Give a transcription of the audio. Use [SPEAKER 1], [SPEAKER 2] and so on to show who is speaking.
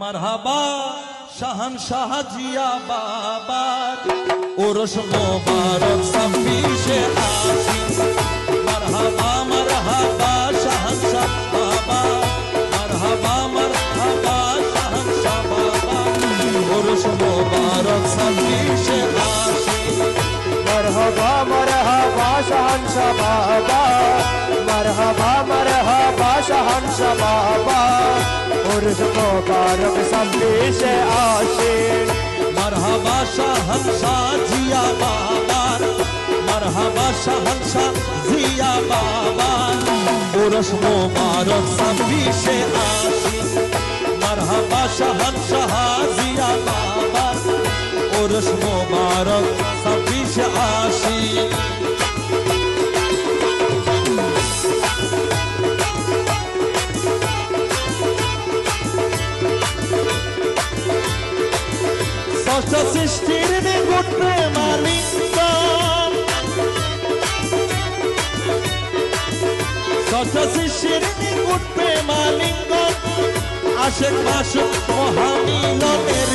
[SPEAKER 1] মারহাবা শাহান শাহাজিয়া বাবার ওরস মোবারক ছাব্বিশে আসিস মারহাবা মারহাবা শাহান শাহ বাবা। মারহাবা মারহাবা শাহান শাহ বাবা ওরস মোবারক ছাব্বিশে আসিস
[SPEAKER 2] মারহাবা মারহাবা শাহান শাহ বাবা। মারহাবা মারহাবা শাহান শাহ বাবা। مرد مبارک سب پیش عاشق
[SPEAKER 1] مرحبا شاہن شاہ جیا بابار مرحبا شاہن شاہ جیا بابار برش مبارک سب پیش عاشق مرحبا شاہن شاہ جیا بابار برش مبارک ষষ্ঠ সৃষ্টির নিগুট প্রেমালিঙ্গ ষষ্ঠ সৃষ্টির নিগুট প্রেমালিঙ্গ আশেক মাসুক মহামিলনের